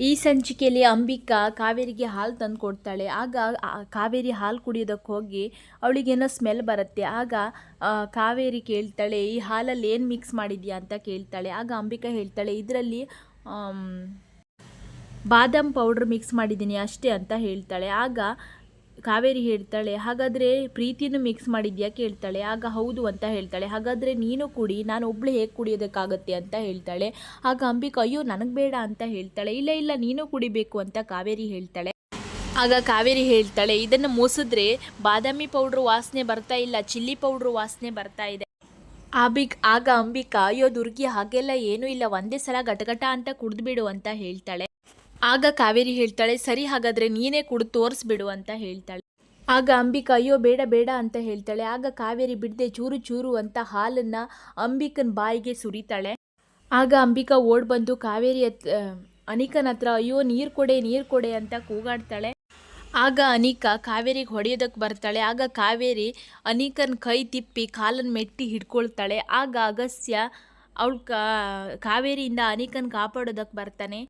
ಈ ಸಂಚಿಕೆಯಲ್ಲಿ ಅಂಬಿಕಾ ಕಾವೇರಿಗೆ ಹಾಲು ತಂದು ಕೊಡ್ತಾಳೆ ಆಗ ಕಾವೇರಿ ಹಾಲು ಕುಡಿಯೋದಕ್ಕೆ ಹೋಗಿ ಅವಳಿಗೇನೋ ಸ್ಮೆಲ್ ಬರುತ್ತೆ. ಆಗ ಕಾವೇರಿ ಕೇಳ್ತಾಳೆ, ಈ ಹಾಲಲ್ಲಿ ಏನು ಮಿಕ್ಸ್ ಮಾಡಿದ್ಯಾ? ಅಂತ ಕೇಳ್ತಾಳೆ. ಆಗ ಅಂಬಿಕಾ ಹೇಳ್ತಾಳೆ, ಇದರಲ್ಲಿ ಬಾದಾಮ್ ಪೌಡ್ರ್ ಮಿಕ್ಸ್ ಮಾಡಿದ್ದೀನಿ ಅಷ್ಟೇ, ಅಂತ ಹೇಳ್ತಾಳೆ. ಆಗ ಕಾವೇರಿ ಹೇಳ್ತಾಳೆ, ಹಾಗಾದರೆ ಪ್ರೀತಿಯನ್ನು ಮಿಕ್ಸ್ ಮಾಡಿದ್ಯಾ ಕೇಳ್ತಾಳೆ, ಆಗ ಹೌದು ಅಂತ ಹೇಳ್ತಾಳೆ, ಹಾಗಾದರೆ ನೀನು ಕುಡಿ, ನಾನು ಒಬ್ಳು ಹೇಗೆ ಕುಡಿಯೋದಕ್ಕಾಗತ್ತೆ ಅಂತ ಹೇಳ್ತಾಳೆ, ಆಗ ಅಂಬಿಕಾ, ಅಯ್ಯೋ ನನಗೆ ಬೇಡ ಅಂತ ಹೇಳ್ತಾಳೆ, ಇಲ್ಲ ಇಲ್ಲ, ನೀನು ಕುಡಿಬೇಕು ಅಂತ ಕಾವೇರಿ ಹೇಳ್ತಾಳೆ. ಆಗ ಕಾವೇರಿ ಹೇಳ್ತಾಳೆ, ಇದನ್ನು ಮೂಸಿದ್ರೆ ಬಾದಾಮಿ ಪೌಡ್ರ್ ವಾಸನೆ ಬರ್ತಾ ಇಲ್ಲ, ಚಿಲ್ಲಿ ಪೌಡ್ರ್ ವಾಸನೆ ಬರ್ತಾ ಇದೆ. ಆಬಿಕ್ ಆಗ ಅಂಬಿಕಾ, ಅಯ್ಯೋ ದುರ್ಗಿ, ಹಾಗೆಲ್ಲ ಏನೂ ಇಲ್ಲ, ಒಂದೇ ಸಲ ಗಟಗಟ ಅಂತ ಕುಡಿದ್ಬಿಡು ಅಂತ ಹೇಳ್ತಾಳೆ. ಆಗ ಕಾವೇರಿ ಹೇಳ್ತಾಳೆ, ಸರಿ, ಹಾಗಾದ್ರೆ ನೀನೇ ಕುಡಿದು ತೋರಿಸ್ಬಿಡು, ಅಂತ ಹೇಳ್ತಾಳೆ. ಆಗ ಅಂಬಿಕಾ, ಅಯ್ಯೋ, ಬೇಡ ಬೇಡ, ಅಂತ ಹೇಳ್ತಾಳೆ. ಆಗ ಕಾವೇರಿ ಬಿಡದೆ ಚೂರು ಚೂರು ಅಂತ ಹಾಲನ್ನ ಅಂಬಿಕನ್ ಬಾಯಿಗೆ ಸುರಿತಾಳೆ. ಆಗ ಅಂಬಿಕಾ ಓಡ್ ಬಂದು ಕಾವೇರಿ ಅನಿಕನ ಹತ್ರ, ಅಯ್ಯೋ, ನೀರು ಕೊಡೆ ನೀರು ಕೊಡೆ, ಅಂತ ಕೂಗಾಡ್ತಾಳೆ. ಆಗ ಅನಿಕಾ ಕಾವೇರಿಗೆ ಹೊಡೆಯೋದಕ್ಕೆ ಬರ್ತಾಳೆ. ಆಗ ಕಾವೇರಿ ಅನಿಕನ ಕೈ ತಿಪ್ಪಿ ಕಾಲನ್ನು ಮೆಟ್ಟಿ ಹಿಡ್ಕೊಳ್ತಾಳೆ. ಆಗ ಅಗಸ್ಯ ಅವಳು ಕಾ, ಕಾವೇರಿಯಿಂದ ಅನಿಕನ್ ಕಾಪಾಡೋದಕ್ಕೆ ಬರ್ತಾನೆ.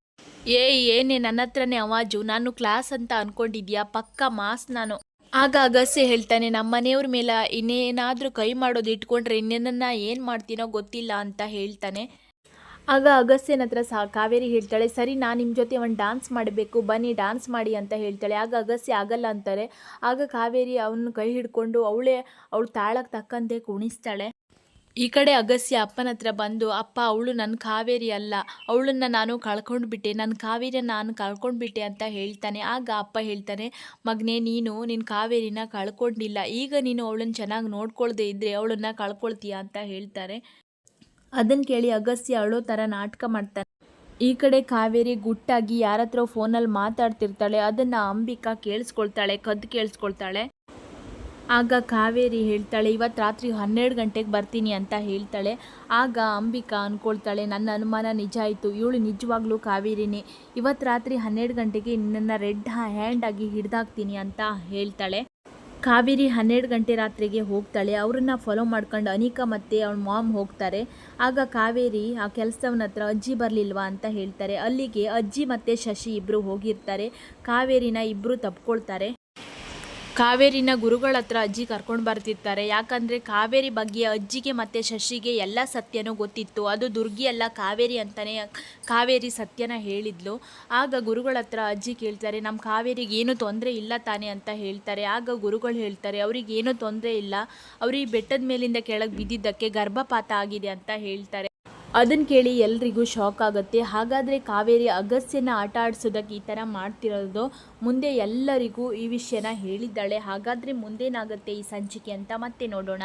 ಏ, ಏನೇ ನನ್ನ ಹತ್ರನೇ ಅವಾಜು, ನಾನು ಕ್ಲಾಸ್ ಅಂತ ಅನ್ಕೊಂಡಿದ್ಯಾ? ಪಕ್ಕ ಮಾಸ್ ನಾನು. ಆಗ ಅಗಸ್ಯ ಹೇಳ್ತಾನೆ ನಮ್ಮನೆಯವ್ರ ಮೇಲೆ ಇನ್ನೇನಾದರೂ ಕೈ ಮಾಡೋದು ಇಟ್ಕೊಂಡ್ರೆ ಇನ್ನೇನನ್ನ ಏನು ಮಾಡ್ತೀನೋ ಗೊತ್ತಿಲ್ಲ ಅಂತ ಹೇಳ್ತಾನೆ. ಆಗ ಅಗಸ್ಯನ ಹತ್ರ ಸಹ ಕಾವೇರಿ ಹೇಳ್ತಾಳೆ, ಸರಿ, ನಾನು ನಿಮ್ಮ ಜೊತೆ ಒಂದು ಡಾನ್ಸ್ ಮಾಡಬೇಕು, ಬನ್ನಿ ಡಾನ್ಸ್ ಮಾಡಿ ಅಂತ ಹೇಳ್ತಾಳೆ. ಆಗ ಅಗಸ್ಯ ಆಗಲ್ಲ ಅಂತಾರೆ. ಆಗ ಕಾವೇರಿ ಅವನ ಕೈ ಹಿಡ್ಕೊಂಡು, ಅವಳೇ, ಅವಳು ತಾಳಕ್ಕೆ ತಕ್ಕಂತೆ ಕುಣಿಸ್ತಾಳೆ. ಈ ಕಡೆ ಅಗಸ್ಯ ಅಪ್ಪನ ಹತ್ರ ಬಂದು, ಅಪ್ಪ, ಅವಳು ನನ್ನ ಕಾವೇರಿ ಅಲ್ಲ. ಅವಳನ್ನು ನಾನು ಕಳ್ಕೊಂಡ್ಬಿಟ್ಟೆ ನನ್ನ ಕಾವೇರಿ ನಾನು ಕಳ್ಕೊಂಡ್ಬಿಟ್ಟೆ ಅಂತ ಹೇಳ್ತಾನೆ. ಆಗ ಅಪ್ಪ ಹೇಳ್ತಾನೆ, ಮಗನೇ, ನೀನು ನಿನ್ನ ಕಾವೇರಿನ ಕಳ್ಕೊಂಡಿಲ್ಲ. ಈಗ ನೀನು ಅವಳನ್ನು ಚೆನ್ನಾಗಿ ನೋಡ್ಕೊಳ್ದೇ ಇದ್ದರೆ ಅವಳನ್ನು ಕಳ್ಕೊಳ್ತೀಯ? ಅಂತ ಹೇಳ್ತಾರೆ. ಅದನ್ನು ಕೇಳಿ ಅಗಸ್ಯ ಅವಳು ಥರ ನಾಟಕ ಮಾಡ್ತಾನೆ. ಈ ಕಡೆ ಕಾವೇರಿ ಗುಟ್ಟಾಗಿ ಯಾರ ಹತ್ರ ಫೋನಲ್ಲಿ ಮಾತಾಡ್ತಿರ್ತಾಳೆ, ಅದನ್ನು ಅಂಬಿಕಾ ಕೇಳಿಸ್ಕೊಳ್ತಾಳೆ, ಕದ್ದು ಕೇಳಿಸ್ಕೊಳ್ತಾಳೆ. ಆಗ ಕಾವೇರಿ ಹೇಳ್ತಾಳೆ ಇವತ್ತು ರಾತ್ರಿ ಹನ್ನೆರಡು ಗಂಟೆಗೆ ಬರ್ತೀನಿ ಅಂತ ಹೇಳ್ತಾಳೆ. ಆಗ ಅಂಬಿಕಾ ಅಂದ್ಕೊಳ್ತಾಳೆ ನನ್ನ ಅನುಮಾನ ನಿಜ ಆಯಿತು. ಇವಳು ನಿಜವಾಗ್ಲೂ ಕಾವೇರಿನೇ. ಇವತ್ತು ರಾತ್ರಿ ಹನ್ನೆರಡು ಗಂಟೆಗೆ ನನ್ನ ರೆಡ್ ಹ್ಯಾಂಡ್ ಆಗಿ ಹಿಡ್ದಾಕ್ತೀನಿ ಅಂತ ಹೇಳ್ತಾಳೆ. ಕಾವೇರಿ ಹನ್ನೆರಡು ಗಂಟೆ ರಾತ್ರಿಗೆ ಹೋಗ್ತಾಳೆ. ಅವ್ರನ್ನ ಫಾಲೋ ಮಾಡ್ಕೊಂಡು ಅನಿಕಾ ಮತ್ತು ಅವಳ ಮಾಮ್ ಹೋಗ್ತಾರೆ. ಆಗ ಕಾವೇರಿ ಆ ಕೆಲಸವನ ಹತ್ರ ಅಜ್ಜಿ ಬರಲಿಲ್ವಾ ಅಂತ ಹೇಳ್ತಾರೆ. ಅಲ್ಲಿಗೆ ಅಜ್ಜಿ ಮತ್ತು ಶಶಿ ಇಬ್ಬರು ಹೋಗಿರ್ತಾರೆ. ಕಾವೇರಿನ ಇಬ್ಬರು ತಪ್ಕೊಳ್ತಾರೆ. ಕಾವೇರಿನ ಗುರುಗಳ ಹತ್ರ ಅಜ್ಜಿ ಕರ್ಕೊಂಡು ಬರ್ತಿರ್ತಾರೆ. ಯಾಕಂದರೆ ಕಾವೇರಿ ಬಗ್ಗೆ ಅಜ್ಜಿಗೆ ಮತ್ತು ಶಶಿಗೆ ಎಲ್ಲ ಸತ್ಯನೂ ಗೊತ್ತಿತ್ತು. ಅದು ದುರ್ಗಿ ಅಲ್ಲ, ಕಾವೇರಿ ಅಂತಲೇ ಕಾವೇರಿ ಸತ್ಯನ ಹೇಳಿದ್ಲು. ಆಗ ಗುರುಗಳ ಹತ್ರ ಅಜ್ಜಿ ಕೇಳ್ತಾರೆ ನಮ್ಮ ಕಾವೇರಿಗೆ ಏನೂ ತೊಂದರೆ ಇಲ್ಲ ತಾನೆ ಅಂತ ಹೇಳ್ತಾರೆ. ಆಗ ಗುರುಗಳು ಹೇಳ್ತಾರೆ ಅವ್ರಿಗೆ ತೊಂದರೆ ಇಲ್ಲ. ಅವ್ರಿಗೆ ಬೆಟ್ಟದ ಮೇಲಿಂದ ಕೆಳಗೆ ಬಿದ್ದಿದ್ದಕ್ಕೆ ಗರ್ಭಪಾತ ಆಗಿದೆ ಅಂತ ಹೇಳ್ತಾರೆ. ಅದನ್ನು ಕೇಳಿ ಎಲ್ರಿಗೂ ಶಾಕ್ ಆಗುತ್ತೆ. ಹಾಗಾದರೆ ಕಾವೇರಿ ಅಗಸ್ಯನ ಆಟ ಆಡಿಸೋದಕ್ಕೆ ಈ ಥರ ಮಾಡ್ತಿರೋದು ಮುಂದೆ ಎಲ್ಲರಿಗೂ ಈ ವಿಷಯನ ಹೇಳಿದ್ದಾಳೆ. ಹಾಗಾದರೆ ಮುಂದೇನಾಗುತ್ತೆ ಈ ಸಂಚಿಕೆ ಅಂತ ಮತ್ತೆ ನೋಡೋಣ.